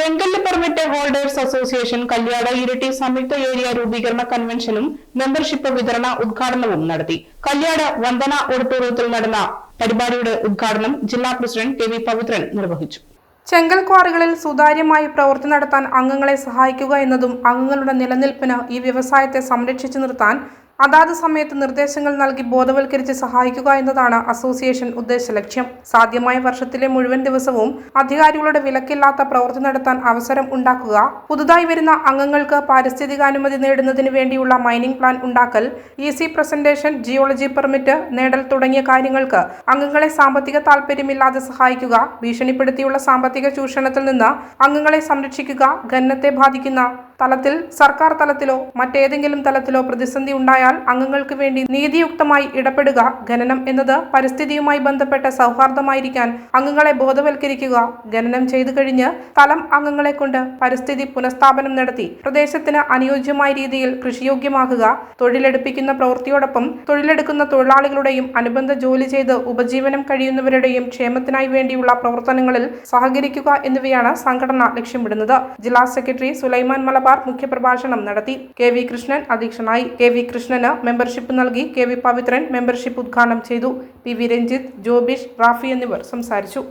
ചെങ്കല്ല് permit holders association Kalyad Iritty സംയുക്ത area രൂപീകരണ കൺവെൻഷനും membership വിതരണ ഉദ്ഘാടനവും നടത്തി. കല്യാട് വന്ദന ഓഡിറ്റോറിയത്തിൽ നടന്ന പരിപാടിയുടെ ഉദ്ഘാടനം ജില്ലാ പ്രസിഡന്റ് കെ വി പവിത്രൻ നിർവഹിച്ചു. ചെങ്കൽ ക്വാറികളിൽ സുതാര്യമായി പ്രവൃത്തി നടത്താൻ അംഗങ്ങളെ സഹായിക്കുക എന്നതും അംഗങ്ങളുടെ നിലനിൽപ്പിന് ഈ വ്യവസായത്തെ സംരക്ഷിച്ചു നിർത്താൻ അതാത് സമയത്ത് നിർദ്ദേശങ്ങൾ നൽകി ബോധവൽക്കരിച്ച് സഹായിക്കുക എന്നതാണ് അസോസിയേഷൻ ഉദ്ദേശ ലക്ഷ്യം. സാധ്യമായ വർഷത്തിലെ മുഴുവൻ ദിവസവും അധികാരികളുടെ വിലക്കില്ലാത്ത പ്രവൃത്തി നടത്താൻ അവസരം ഉണ്ടാക്കുക പുതുതായി വരുന്ന അംഗങ്ങൾക്ക് പാരിസ്ഥിതികാനുമതി നേടുന്നതിന് വേണ്ടിയുള്ള മൈനിംഗ് പ്ലാൻ ഉണ്ടാക്കൽ E C presentation geology permit നേടൽ തുടങ്ങിയ കാര്യങ്ങൾക്ക് അംഗങ്ങളെ സാമ്പത്തിക താൽപ്പര്യമില്ലാതെ സഹായിക്കുക ഭീഷണിപ്പെടുത്തിയുള്ള സാമ്പത്തിക ചൂഷണത്തിൽ നിന്ന് അംഗങ്ങളെ സംരക്ഷിക്കുക ഖനനത്തെ ബാധിക്കുന്ന തലത്തിൽ സർക്കാർ തലത്തിലോ മറ്റേതെങ്കിലും തലത്തിലോ പ്രതിസന്ധി ഉണ്ടായാൽ അംഗങ്ങൾക്ക് വേണ്ടി നീതിയുക്തമായി ഇടപെടുക ഖനനം എന്നത് പരിസ്ഥിതിയുമായി ബന്ധപ്പെട്ട സൗഹാർദ്ദമായിരിക്കാൻ അംഗങ്ങളെ ബോധവൽക്കരിക്കുക ഖനനം ചെയ്തു കഴിഞ്ഞ് സ്ഥലം അംഗങ്ങളെ കൊണ്ട് പരിസ്ഥിതി പുനഃസ്ഥാപനം നടത്തി പ്രദേശത്തിന് അനുയോജ്യമായ രീതിയിൽ കൃഷിയോഗ്യമാക്കുക തൊഴിലെടുപ്പിക്കുന്ന പ്രവൃത്തിയോടൊപ്പം തൊഴിലെടുക്കുന്ന തൊഴിലാളികളുടെയും അനുബന്ധ ജോലി ചെയ്ത് ഉപജീവനം കഴിയുന്നവരുടെയും ക്ഷേമത്തിനായി വേണ്ടിയുള്ള പ്രവർത്തനങ്ങളിൽ സഹകരിക്കുക എന്നിവയാണ് സംഘടന ലക്ഷ്യമിടുന്നത്. ജില്ലാ സെക്രട്ടറി സുലൈമാൻ മലബാർ മുഖ്യപ്രഭാഷണം നടത്തി. കെ വി കൃഷ്ണൻ അധ്യക്ഷനായി. കെ വി കൃഷ്ണന് മെമ്പർഷിപ്പ് നൽകി. കെ വി പവിത്രൻ മെമ്പർഷിപ്പ് ഉദ്ഘാടനം ചെയ്തു. പി വി രഞ്ജിത്ത് ജോബിഷ് റാഫി എന്നിവർ സംസാരിച്ചു.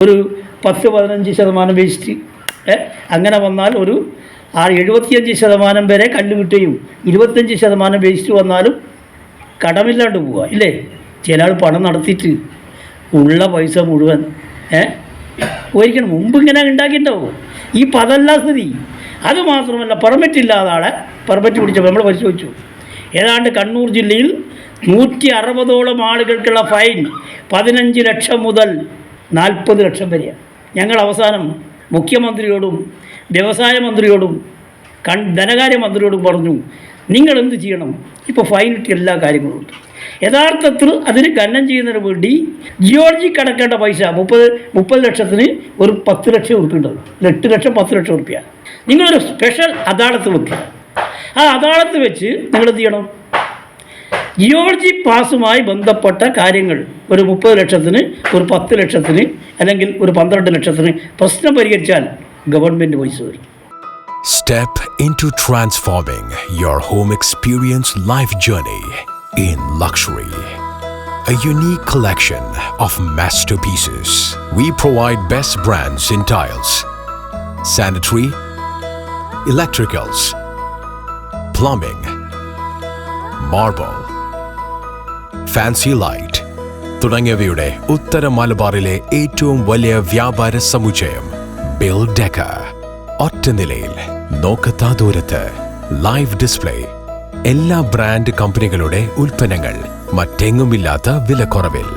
ഒരു പത്ത് പതിനഞ്ച് ശതമാനം വേസ്റ്റ് അങ്ങനെ വന്നാൽ ഒരു ആ എഴുപത്തിയഞ്ച് ശതമാനം വരെ കല്ലുകിട്ടുകയും ഇരുപത്തഞ്ച് ശതമാനം വേസ്റ്റ് വന്നാലും കടമില്ലാണ്ട് പോവുക. ഇല്ലേ? ചില ആൾ പണം നടത്തിയിട്ട് ഉള്ള പൈസ മുഴുവൻ ഏ ഒരിക്കലും മുമ്പ് ഇങ്ങനെ ഉണ്ടാക്കിയിട്ടുണ്ടാവും ഈ പതല്ല സ്ഥിതി. അത് മാത്രമല്ല പെർമിറ്റ് ഇല്ലാതെ ആളെ പെർമിറ്റ് പിടിച്ചപ്പോൾ നമ്മൾ പരിശോധിച്ചു. ഏതാണ്ട് കണ്ണൂർ ജില്ലയിൽ നൂറ്റി അറുപതോളം ആളുകൾക്കുള്ള ഫൈൻ പതിനഞ്ച് ലക്ഷം മുതൽ നാൽപ്പത് ലക്ഷം വരെയാണ്. ഞങ്ങൾ അവസാനം മുഖ്യമന്ത്രിയോടും വ്യവസായ മന്ത്രിയോടും ധനകാര്യ മന്ത്രിയോടും പറഞ്ഞു നിങ്ങൾ എന്ത് ചെയ്യണം ഇപ്പോൾ ഫൈനിട്ട് എല്ലാ കാര്യങ്ങളും ഉണ്ട് യഥാർത്ഥത്തിൽ അതിന് ഖനനം ചെയ്യുന്നതിന് വേണ്ടി ജിയോളജി കടക്കേണ്ട പൈസ മുപ്പത് മുപ്പത് ലക്ഷത്തിന് ഒരു പത്ത് ലക്ഷം ഉറുപ്പിണ്ടാവും എട്ട് ലക്ഷം പത്ത് ലക്ഷം ഉറുപ്പ്യ. നിങ്ങളൊരു സ്പെഷ്യൽ അദാലത്ത് വെക്കുക. ആ അദാലത്ത് വെച്ച് നിങ്ങൾ എന്ത് ചെയ്യണം? ജിയോളജി പാസുമായി ബന്ധപ്പെട്ട കാര്യങ്ങൾ ഒരു മുപ്പത് ലക്ഷത്തിന് ഒരു പത്ത് ലക്ഷത്തിന് അല്ലെങ്കിൽ ഒരു പന്ത്രണ്ട് ലക്ഷത്തിന് പ്രശ്നം പരിഹരിച്ചാൽ ഗവൺമെന്റ് പൈസ വരും Step into transforming your home experience life journey in luxury. A unique collection of masterpieces. We provide best brands in tiles, sanitary, electricals, plumbing, marble, fancy light തുടങ്ങിയവയുടെ ഉത്തര മലബാറിലെ ഏറ്റവും വലിയ വ്യാപാര സമുച്ചയം ബിൽ ഡെക്ക ഒറ്റ നിലയിൽ നോക്കത്താ ദൂരത്ത് ലൈവ് ഡിസ്പ്ലേ എല്ലാ ബ്രാൻഡ് കമ്പനികളുടെ ഉൽപ്പന്നങ്ങൾ മറ്റെങ്ങുമില്ലാത്ത വിലക്കുറവിൽ.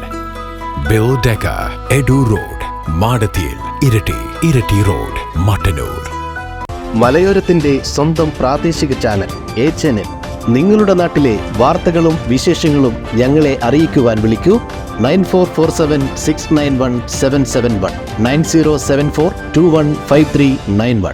ബിൽ ഡെക്ക എഡു റോഡ് മാടത്തിയിൽ ഇരട്ടി ഇരട്ടി റോഡ് മട്ടന്നൂർ മലയോരത്തിന്റെ സ്വന്തം പ്രാദേശിക ചാനൽ എ ചാനൽ നിങ്ങളുടെ നാട്ടിലെ വാർത്തകളും വിശേഷങ്ങളും ഞങ്ങളെ അറിയിക്കുവാൻ വിളിക്കൂ. Nine four four seven six nine one seven seven one. Nine zero seven four two one five three nine one.